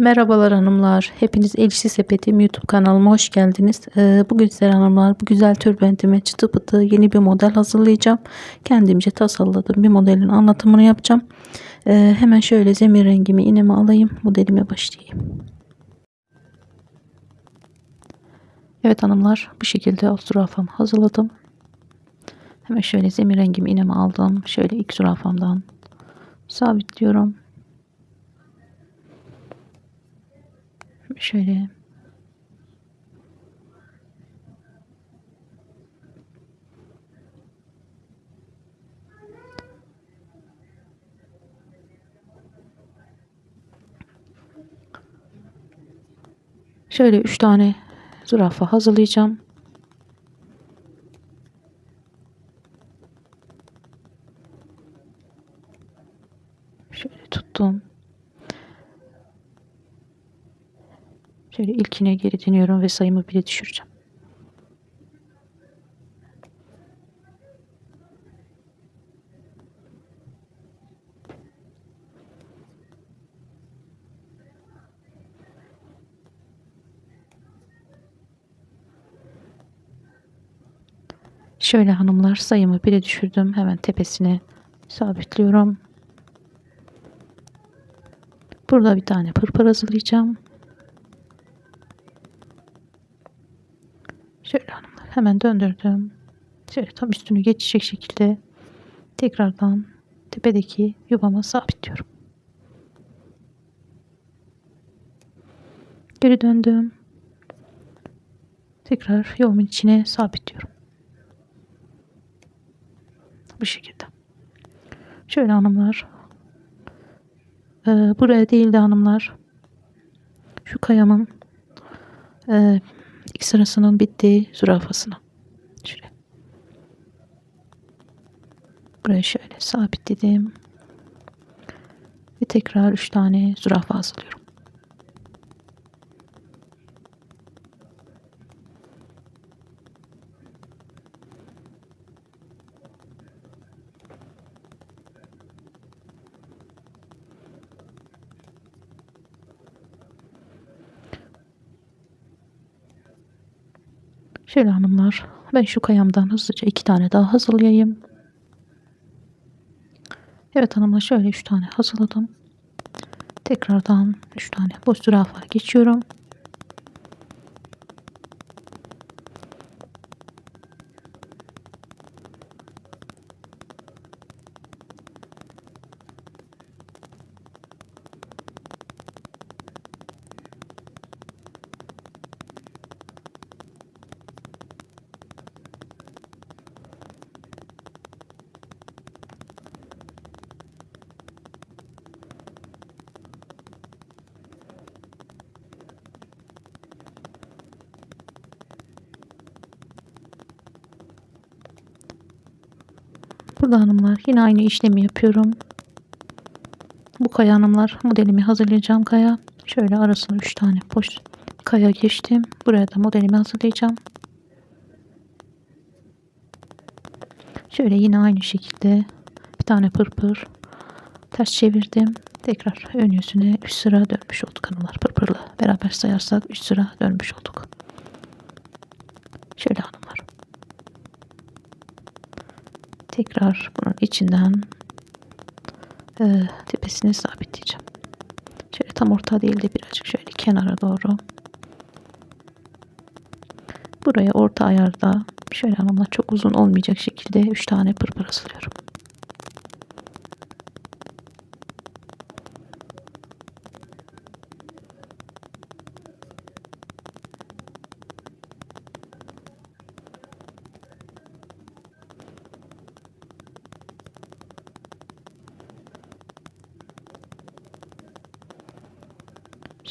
Merhabalar hanımlar. Hepiniz Elçi Sepetim YouTube kanalıma hoş geldiniz. Ee, bugün sizlere hanımlar bu güzel tülbentime çıtı pıtı yeni bir model hazırlayacağım. Kendimce tasarladığım bir modelin anlatımını yapacağım. Ee, hemen şöyle zemin rengimi iğneme alayım. Modelime başlayayım. Evet hanımlar bu şekilde alt zürafamı hazırladım. Hemen şöyle zemin rengimi iğneme aldım. Şöyle ilk zürafamdan sabitliyorum. Şöyle Şöyle üç tane zürafa hazırlayacağım. Şöyle tuttum. İlkine geri dönüyorum ve sayımı bile düşüreceğim. Şöyle hanımlar sayımı bile düşürdüm. Hemen tepesine sabitliyorum. Burada bir tane pırpır hazırlayacağım. Şöyle hanımlar hemen döndürdüm. Şöyle tam üstünü geçecek şekilde tekrardan tepedeki yuvama sabitliyorum. Geri döndüm. Tekrar yuvamın içine sabitliyorum. Bu şekilde. Şöyle hanımlar. Ee, buraya değil de hanımlar. Şu kayamın e, ilk sırasının bittiği zürafasına. Şöyle. Buraya şöyle sabitledim. Ve tekrar 3 tane zürafa hazırlıyorum. Şöyle hanımlar ben şu kayamdan hızlıca iki tane daha hazırlayayım. Evet hanımlar şöyle üç tane hazırladım. Tekrardan üç tane boş zürafa geçiyorum. Burada hanımlar yine aynı işlemi yapıyorum. Bu kaya hanımlar modelimi hazırlayacağım kaya. Şöyle arasına 3 tane boş kaya geçtim. Buraya da modelimi hazırlayacağım. Şöyle yine aynı şekilde bir tane pırpır ters çevirdim. Tekrar ön yüzüne 3 sıra dönmüş olduk hanımlar. Pırpırla beraber sayarsak 3 sıra dönmüş olduk. Şöyle hanımlar. Tekrar bunun içinden e, tepesine sabitleyeceğim. Şöyle tam orta değil de birazcık şöyle kenara doğru. Buraya orta ayarda şöyle hanımlar çok uzun olmayacak şekilde 3 tane pırpır asılıyorum.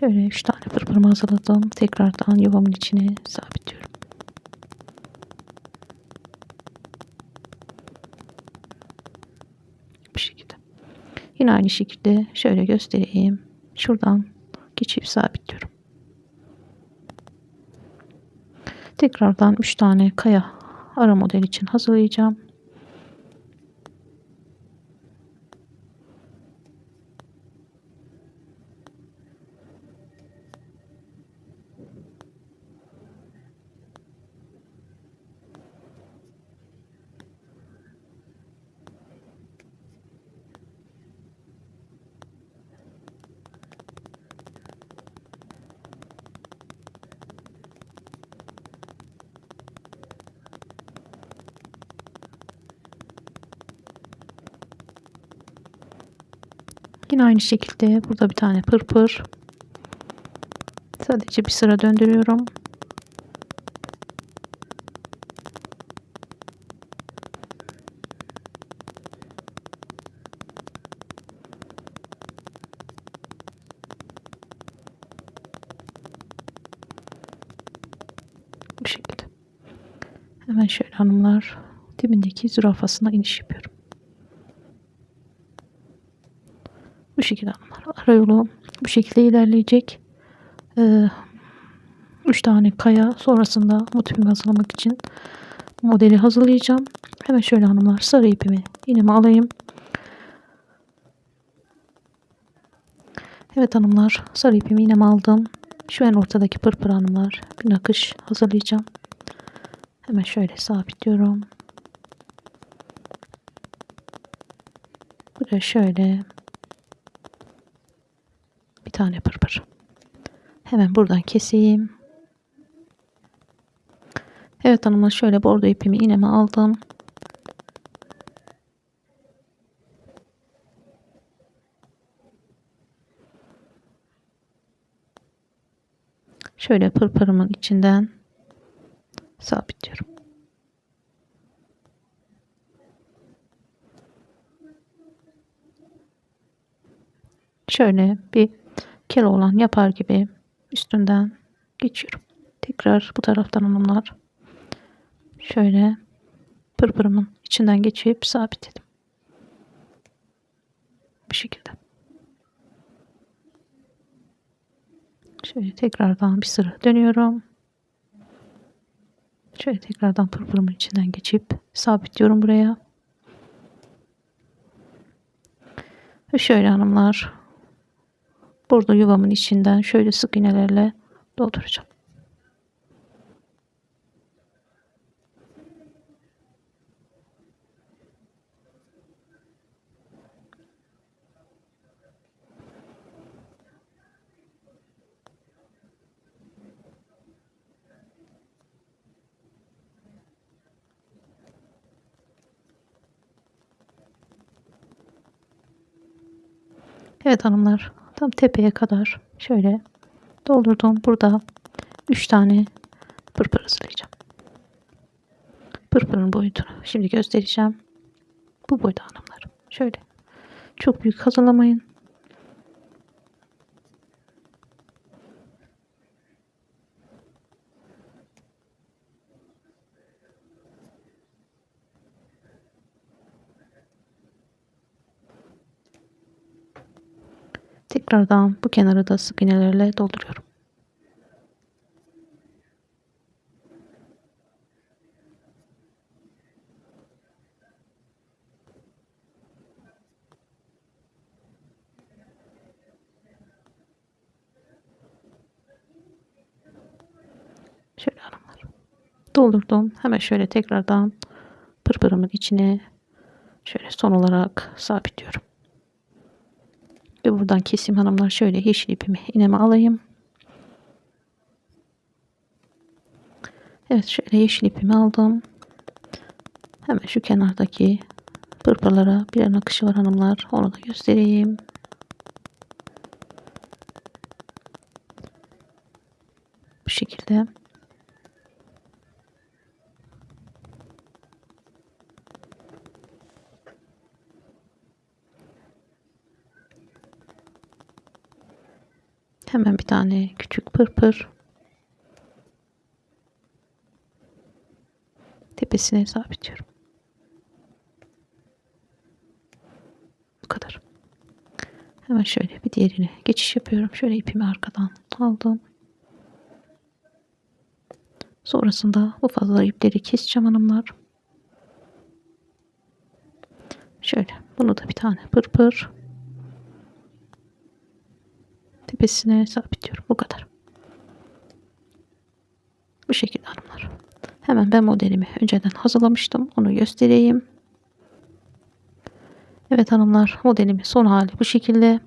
Şöyle 3 tane pırpırımı hazırladım. Tekrardan yuvamın içine sabitliyorum. Bu şekilde. Yine aynı şekilde şöyle göstereyim. Şuradan geçip sabitliyorum. Tekrardan 3 tane kaya ara model için hazırlayacağım. Yine aynı şekilde burada bir tane pırpır. Sadece bir sıra döndürüyorum. Bu şekilde. Hemen şöyle hanımlar dibindeki zürafasına iniş yapıyorum. Bu şekilde. Arayolu bu şekilde ilerleyecek. Ee, üç tane kaya sonrasında motifimi hazırlamak için modeli hazırlayacağım. Hemen şöyle hanımlar sarı ipimi iğnemi alayım. Evet hanımlar sarı ipimi iğnemi aldım. Şu en ortadaki pırpır hanımlar bir nakış hazırlayacağım. Hemen şöyle sabitliyorum. Buraya şöyle tane pırpır. Hemen buradan keseyim. Evet hanımlar şöyle bordo ipimi iğneme aldım. Şöyle pırpırımın içinden sabitliyorum. Şöyle bir kere olan yapar gibi üstünden geçiyorum. Tekrar bu taraftan hanımlar. Şöyle pırpırımın içinden geçip sabitledim. Bu şekilde. Şöyle tekrardan bir sıra dönüyorum. Şöyle tekrardan pırpırımın içinden geçip sabitliyorum buraya. Ve şöyle hanımlar burada yuvamın içinden şöyle sık iğnelerle dolduracağım. Evet hanımlar tam tepeye kadar şöyle doldurdum. Burada 3 tane pırpır hazırlayacağım. Pırpırın boyutunu şimdi göstereceğim. Bu boyda hanımlar. Şöyle. Çok büyük hazırlamayın. Tekrardan bu kenarı da sık iğnelerle dolduruyorum. Şöyle hanımlar. Doldurdum. Hemen şöyle tekrardan pırpırımın içine şöyle son olarak sabitliyorum. Ve buradan kesim hanımlar şöyle yeşil ipimi iğneme alayım. Evet şöyle yeşil ipimi aldım. Hemen şu kenardaki pırpırlara bir nakışı var hanımlar. Onu da göstereyim. Bu şekilde. Hemen bir tane küçük pırpır. Tepesine sabitliyorum. Bu kadar. Hemen şöyle bir diğerine geçiş yapıyorum. Şöyle ipimi arkadan aldım. Sonrasında bu fazla ipleri keseceğim hanımlar. Şöyle bunu da bir tane pırpır tepesine sabitliyorum. Bu kadar. Bu şekilde hanımlar. Hemen ben modelimi önceden hazırlamıştım. Onu göstereyim. Evet hanımlar modelimin son hali bu şekilde.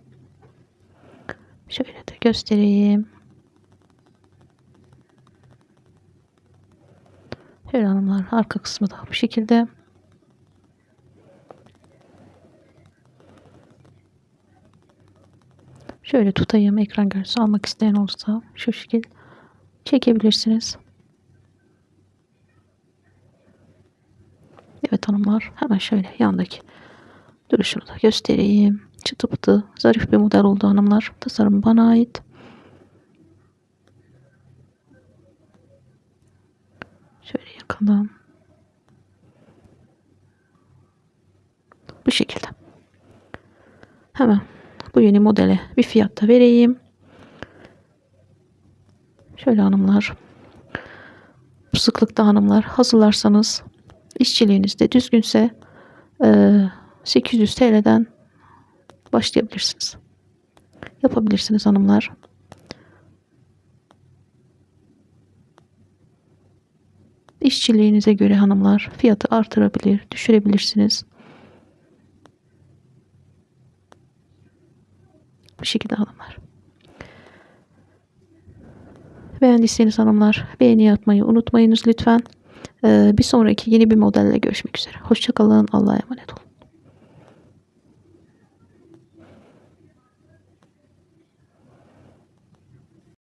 Şöyle de göstereyim. Şöyle hanımlar arka kısmı da bu şekilde. Şöyle tutayım ekran görüntüsü almak isteyen olursa şu şekil çekebilirsiniz. Evet hanımlar hemen şöyle yandaki duruşunu da göstereyim. Çıtı pıtı zarif bir model oldu hanımlar. Tasarım bana ait. Şöyle yakından. Bu şekilde. Hemen bu yeni modele bir fiyatta vereyim. Şöyle hanımlar. Bu sıklıkta hanımlar hazırlarsanız işçiliğiniz de düzgünse eee, 800 TL'den başlayabilirsiniz. Yapabilirsiniz hanımlar. İşçiliğinize göre hanımlar fiyatı artırabilir, düşürebilirsiniz. Bu şekilde hanımlar. Beğendiyseniz hanımlar beğeni yapmayı unutmayınız lütfen. Ee, bir sonraki yeni bir modelle görüşmek üzere. Hoşçakalın. Allah'a emanet olun.